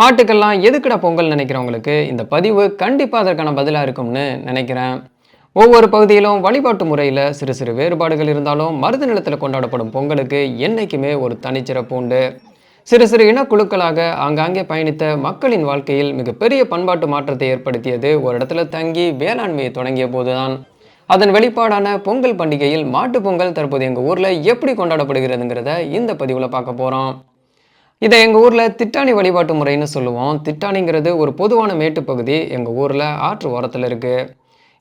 மாட்டுக்கெல்லாம் எதுக்குடா பொங்கல் நினைக்கிறவங்களுக்கு இந்த பதிவு கண்டிப்பாக அதற்கான பதிலாக இருக்கும்னு நினைக்கிறேன். ஒவ்வொரு பகுதியிலும் வழிபாட்டு முறையில் சிறு சிறு வேறுபாடுகள் இருந்தாலும் மருது நிலத்தில் கொண்டாடப்படும் பொங்கலுக்கு என்றைக்குமே ஒரு தனிச்சிறப்பு உண்டு. சிறு சிறு இனக்குழுக்களாக ஆங்காங்கே பயணித்த மக்களின் வாழ்க்கையில் மிகப்பெரிய பண்பாட்டு மாற்றத்தை ஏற்படுத்தியது ஒரு இடத்துல தங்கி வேளாண்மையை தொடங்கிய போதுதான். அதன் வெளிப்பாடான பொங்கல் பண்டிகையில் மாட்டுப் பொங்கல் தற்போது எங்கள் ஊரில் எப்படி கொண்டாடப்படுகிறதுங்கிறத இந்த பதிவில் பார்க்க போகிறோம் இதை எங்கள் ஊரில் திட்டாணி வழிபாட்டு முறைன்னு சொல்லுவோம். திட்டாணிங்கிறது ஒரு பொதுவான மேட்டுப்பகுதி எங்கள் ஊரில் ஆற்று ஓரத்தில் இருக்குது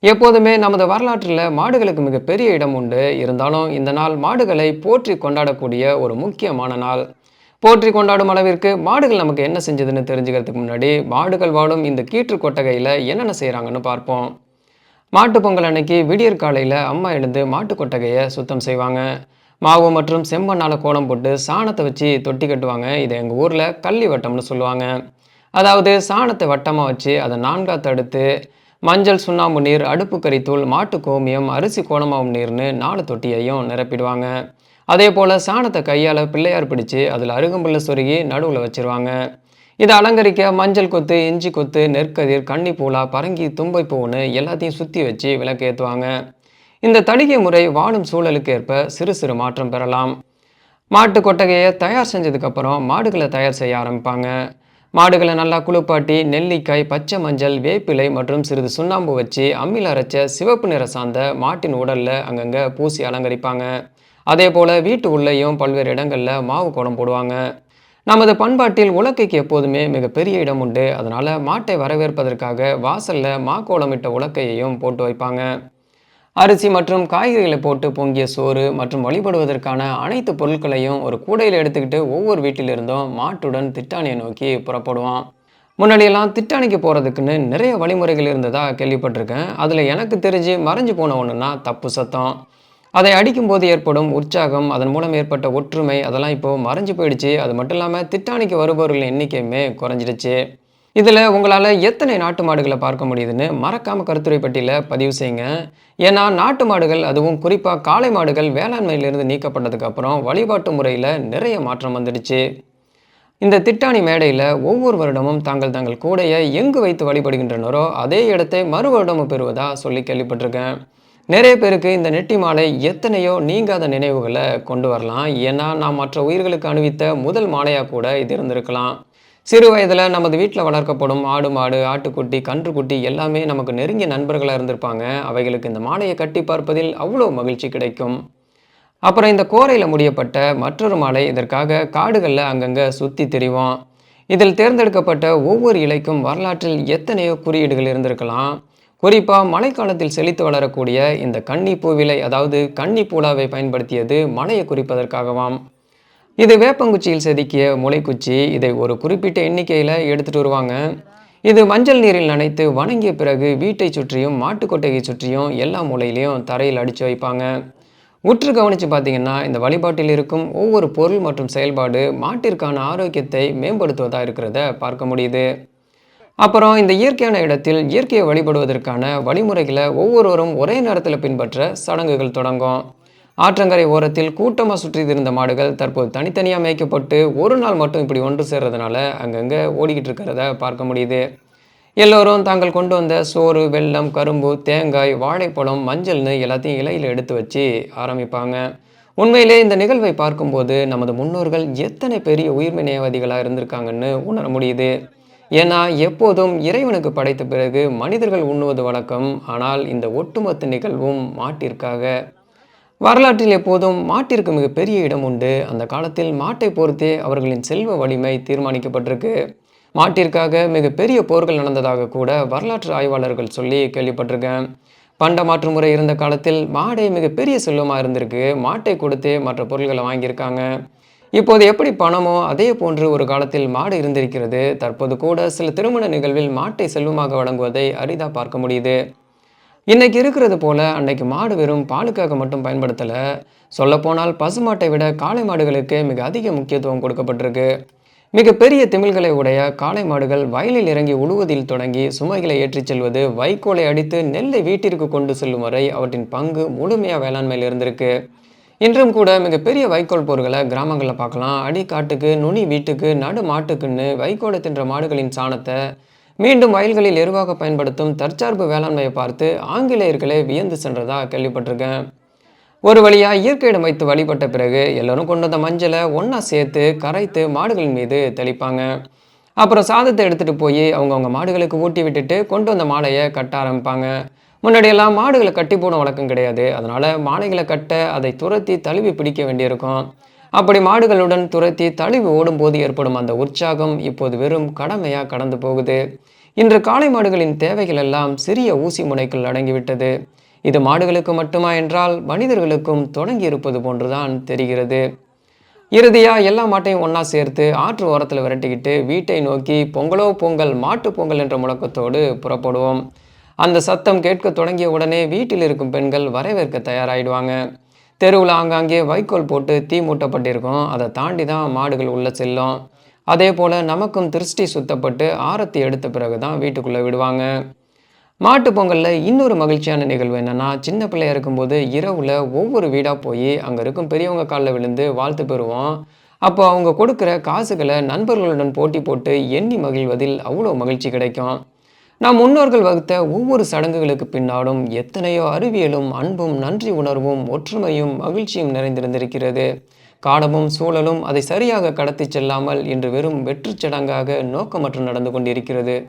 எப்போதுமே நமது வரலாற்றில் மாடுகளுக்கு மிகப்பெரிய இடம் உண்டு. இருந்தாலும் இந்த நாள் மாடுகளை போற்றி கொண்டாடக்கூடிய ஒரு முக்கியமான நாள். போற்றி கொண்டாடும் அளவிற்கு மாடுகள் நமக்கு என்ன செஞ்சதுன்னு தெரிஞ்சுக்கிறதுக்கு முன்னாடி மாடுகள் வாழும் இந்த கீற்று கொட்டகையில் என்னென்ன செய்கிறாங்கன்னு பார்ப்போம். மாட்டு பொங்கல் அன்னைக்கு விடியற் காலையில் அம்மா எழுந்து மாட்டு கொட்டகையை சுத்தம் செய்வாங்க. மாவு மற்றும் செம்மண்ணால் கோலம் போட்டு சாணத்தை வச்சு தொட்டி கட்டுவாங்க. இதை எங்கள் ஊரில் கள்ளி வட்டம்னு சொல்லுவாங்க. அதாவது சாணத்தை வட்டமாக வச்சு அதை நான்காக தடுத்து மஞ்சள் சுண்ணாம்பு நீர் அடுப்பு கறித்தூள் மாட்டு கோமியம் அரிசி கோணமாவும் நீர்னு நாலு தொட்டியையும் நிரப்பிடுவாங்க. அதே போல் சாணத்தை கையால் பிள்ளையார் பிடிச்சு அதில் அருகம்புல்ல சொருகி நடுவில் வச்சிருவாங்க. இதை அலங்கரிக்க மஞ்சள் கொத்து இஞ்சி கொத்து நெற்கதிர் கன்னிப்பூலா பரங்கி தும்பை பூன்னு எல்லாத்தையும் சுற்றி வச்சு விளக்கேற்றுவாங்க இந்த தணிகை முறை வாழும் சூழலுக்கு ஏற்ப சிறு சிறு மாற்றம் பெறலாம். மாட்டு கொட்டகையை தயார் செஞ்சதுக்கப்புறம் மாடுகளை தயார் செய்ய ஆரம்பிப்பாங்க. மாடுகளை நல்லா குளிப்பாட்டி நெல்லிக்காய் பச்சை மஞ்சள் வேப்பிலை மற்றும் சிறிது சுண்ணாம்பு வச்சு அம்மியில் அரைச்ச சிவப்பு நிற சார்ந்த மாட்டின் உடலில் அங்கங்கே பூசி அலங்கரிப்பாங்க. அதே போல் வீட்டு உள்ளேயும் பல்வேறு இடங்களில் மாவு கோலம் போடுவாங்க. நமது பண்பாட்டில் உலக்கைக்கு எப்போதுமே மிகப்பெரிய இடம் உண்டு. அதனால் மாட்டை வரவேற்பதற்காக வாசலில் மா கோலமிட்ட உலக்கையையும் போட்டு வைப்பாங்க. அரிசி மற்றும் காய்கறிகளை போட்டு பொங்கிய சோறு மற்றும் வழிபடுவதற்கான அனைத்து பொருட்களையும் ஒரு கூடையில் எடுத்துக்கிட்டு ஒவ்வொரு வீட்டிலிருந்தும் மாட்டுடன் திட்டானியை நோக்கி புறப்படுவான். முன்னாடியெல்லாம் திட்டானிக்கு போகிறதுக்குன்னு நிறைய வழிமுறைகள் இருந்ததா கேள்விப்பட்டிருக்கேன். அதில் எனக்கு தெரிஞ்சு மறைஞ்சு போன ஒன்றுனா தப்பு சத்தம். அதை அடிக்கும்போது ஏற்படும் உற்சாகம் அதன் மூலம் ஏற்பட்ட ஒற்றுமை அதெல்லாம் இப்போது மறைஞ்சு போயிடுச்சு. அது மட்டும் இல்லாமல் திட்டானிக்கு வருபவர்களின் எண்ணிக்கையுமே குறைஞ்சிடுச்சு. இதில் உங்களால் எத்தனை நாட்டு மாடுகளை பார்க்க முடியுதுன்னு மறக்காமல் கருத்துரை பட்டியலில் பதிவு செய்யுங்க. ஏன்னா நாட்டு மாடுகள் அதுவும் குறிப்பாக காளை மாடுகள் வேளாண்மையிலிருந்து நீக்கப்பட்டதுக்கப்புறம் வழிபாட்டு முறையில் நிறைய மாற்றம் வந்துடுச்சு. இந்த திட்டாணி மேடையில் ஒவ்வொரு வருடமும் தாங்கள் தங்கள் கூடையை எங்கு வைத்து வழிபடுகின்றனரோ அதே இடத்தை மறு வருடமும் பெறுவதா சொல்லி கேள்விப்பட்டிருக்கேன். நிறைய பேருக்கு இந்த நெட்டி மாலை எத்தனையோ நீங்காத நினைவுகளை கொண்டு வரலாம். ஏன்னா நாம் மற்ற உயிர்களுக்கு அணிவித்த முதல் மாலையாக கூட இது இருந்திருக்கலாம். சிறு வயதில் நமது வீட்டில் வளர்க்கப்படும் ஆடு மாடு ஆட்டுக்குட்டி கன்றுக்குட்டி எல்லாமே நமக்கு நெருங்கிய நண்பர்களாக இருந்திருப்பாங்க. அவைகளுக்கு இந்த மாலையை கட்டி பார்ப்பதில் அவ்வளோ மகிழ்ச்சி கிடைக்கும். அப்புறம் இந்த கோரையில் முடியப்பட்ட மற்றொரு மாலை இதற்காக காடுகளில் அங்கங்கே சுற்றி திரிவோம். இதில் தேர்ந்தெடுக்கப்பட்ட ஒவ்வொரு இலைக்கும் வரலாற்றில் எத்தனையோ குறியீடுகள் இருந்திருக்கலாம். குறிப்பாக மழைக்காலத்தில் செழித்து வளரக்கூடிய இந்த கன்னி பூவிலை அதாவது கன்னி பூலாவை பயன்படுத்தியது மழையை குறிப்பதற்காகவாம். இது வேப்பங்குச்சியில் செதுக்கிய முளைக்குச்சி இதை ஒரு குறிப்பிட்ட எண்ணிக்கையில் எடுத்துகிட்டு வருவாங்க. இது மஞ்சள் நீரில் நனைத்து வணங்கிய பிறகு வீட்டை சுற்றியும் மாட்டுக்கொட்டையை சுற்றியும் எல்லா மூலையிலையும் தரையில் அடித்து வைப்பாங்க. உற்று கவனித்து பார்த்தீங்கன்னா இந்த வழிபாட்டில் இருக்கும் ஒவ்வொரு பொருள் மற்றும் செயல்பாடு மாட்டிற்கான ஆரோக்கியத்தை மேம்படுத்துவதாக இருக்கிறத பார்க்க முடியுது. அப்புறம் இந்த இயற்கையான இடத்தில் இயற்கையை வழிபடுவதற்கான வழிமுறைகளை ஒவ்வொருவரும் ஒரே நேரத்தில் பின்பற்ற சடங்குகள் தொடங்கும். ஆற்றங்கரை ஓரத்தில் கூட்டமாக சுற்றி இருந்த மாடுகள் தற்போது தனித்தனியாக மேய்க்கப்பட்டு ஒரு நாள் மட்டும் இப்படி ஒன்று சேர்றதுனால அங்கங்கே ஓடிக்கிட்டு இருக்கிறத பார்க்க முடியுது. எல்லோரும் தாங்கள் கொண்டு வந்த சோறு வெல்லம் கரும்பு தேங்காய் வாழைப்பழம் மஞ்சள்னு எல்லாத்தையும் இலையில் எடுத்து வச்சு ஆரம்பிப்பாங்க. உண்மையிலே இந்த நிகழ்வை பார்க்கும்போது நமது முன்னோர்கள் எத்தனை பெரிய உயிர்மை நேவாதிகளாக இருந்திருக்காங்கன்னு உணர முடியுது. ஏன்னா எப்போதும் இறைவனுக்கு படைத்த பிறகு மனிதர்கள் உண்ணுவது வழக்கம் ஆனால் இந்த ஒட்டுமொத்த நிகழ்வும் மாட்டிற்காக. வரலாற்றில் எப்போதும் மாட்டிற்கு மிகப்பெரிய இடம் உண்டு. அந்த காலத்தில் மாட்டை பொறுத்தே அவர்களின் செல்வ வலிமை தீர்மானிக்கப்பட்டிருக்கு. மாட்டிற்காக மிகப்பெரிய போர்கள் நடந்ததாக கூட வரலாற்று ஆய்வாளர்கள் சொல்லி கேள்விப்பட்டிருக்கேன். பண்ட மாற்று முறை இருந்த காலத்தில் மாடே மிகப்பெரிய செல்வமாக இருந்திருக்கு. மாட்டை கொடுத்தே மற்ற பொருள்களை வாங்கியிருக்காங்க. இப்போது எப்படி பணமோ அதே போன்று ஒரு காலத்தில் மாடு இருந்திருக்கிறது. தற்போது கூட சில திருமண நிகழ்வில் மாட்டை செல்வமாக வழங்குவதை அரிதாக பார்க்க முடியுது. இன்னைக்கு இருக்கிறது போல அன்னைக்கு மாடு வெறும் பாலுக்காக மட்டும் பயன்படுத்தலை. சொல்லப்போனால் பசுமாட்டை விட காளை மாடுகளுக்கு மிக அதிக முக்கியத்துவம் கொடுக்கப்பட்டிருக்கு. மிகப்பெரிய திமில்களை உடைய காளை மாடுகள் வயலில் இறங்கி உழுவதில் தொடங்கி சுமைகளை ஏற்றிச் செல்வது வைக்கோலை அடித்து நெல்லை வீட்டிற்கு கொண்டு செல்லும் வரை அவற்றின் பங்கு முழுமையாக வேளாண்மையில் இருந்திருக்கு. இன்றும் கூட மிகப்பெரிய வைக்கோல் போர்களை கிராமங்களில் பார்க்கலாம். அடிக்காட்டுக்கு நுனி வீட்டுக்கு நடு மாட்டுக்குன்னு வைக்கோலை தின்ற மாடுகளின் சாணத்தை மீண்டும் வயல்களில் எருவாக பயன்படுத்தும் தற்சார்பு வேளாண்மையை பார்த்து ஆங்கிலேயர்களே வியந்து சென்றதாக கேள்விப்பட்டிருக்கேன். ஒரு வழியாக இயற்கையிடம் வைத்து வழிபட்ட பிறகு எல்லோரும் கொண்டு வந்த மஞ்சளை ஒன்றா சேர்த்து கரைத்து மாடுகளின் மீது தெளிப்பாங்க. அப்புறம் சாதத்தை எடுத்துட்டு போய் அவங்கவுங்க மாடுகளுக்கு ஊட்டி விட்டுட்டு கொண்டு வந்த மாலையை கட்ட ஆரம்பிப்பாங்க. முன்னாடியெல்லாம் மாடுகளை கட்டி போன வழக்கம் கிடையாது. அதனால் மாலைகளை கட்ட அதை துரத்தி தழுவி பிடிக்க வேண்டியிருக்கும். அப்படி மாடுகளுடன் துரத்தி தழுவி ஓடும்போது ஏற்படும் அந்த உற்சாகம் இப்போது வெறும் கடமையாக கடந்து போகுது. இன்று காளை மாடுகளின் தேவைகள் எல்லாம் சிறிய ஊசி முனைக்குள் அடங்கிவிட்டது. இது மாடுகளுக்கு மட்டுமா என்றால் மனிதர்களுக்கும் தொடங்கி இருப்பது போன்றுதான் தெரிகிறது. இறுதியா எல்லா மாட்டையும் ஒன்றா சேர்த்து ஆற்று ஓரத்தில் விரட்டிக்கிட்டு வீட்டை நோக்கி பொங்கலோ பொங்கல் மாட்டு பொங்கல் என்ற முழக்கத்தோடு புறப்படுவோம். அந்த சத்தம் கேட்க தொடங்கிய உடனே வீட்டில் இருக்கும் பெண்கள் வரவேற்க தயாராகிடுவாங்க தெருவில் ஆங்காங்கே வைக்கோல் போட்டு தீ மூட்டப்பட்டிருக்கும். அதை தாண்டி தான் மாடுகள் உள்ளே செல்லும். அதே போல் நமக்கும் திருஷ்டி சுத்தப்பட்டு ஆரத்தி எடுத்த பிறகு தான் வீட்டுக்குள்ளே விடுவாங்க. மாட்டு பொங்கலில் இன்னொரு மகிழ்ச்சியான நிகழ்வு என்னென்னா சின்ன பிள்ளையா இருக்கும்போது இரவில் ஒவ்வொரு வீடாக போய் அங்கே இருக்கும் பெரியவங்க காலில் விழுந்து வாழ்த்து பெறுவோம். அப்போ அவங்க கொடுக்குற காசுகளை நண்பர்களுடன் போட்டி போட்டு எண்ணி மகிழ்வதில் அவ்வளோ மகிழ்ச்சி கிடைக்கும். நம் முன்னோர்கள் வகுத்த ஒவ்வொரு சடங்குகளுக்கு பின்னாலும் எத்தனையோ அறிவியலும் அன்பும் நன்றி உணர்வும் ஒற்றுமையும் மகிழ்ச்சியும் நிறைந்திருந்திருக்கிறது. காலமும் சூழலும் அதை சரியாக கடத்தி செல்லாமல் இன்று வெறும் வெற்றுச் சடங்காக நோக்கமற்று நடந்து கொண்டிருக்கிறது.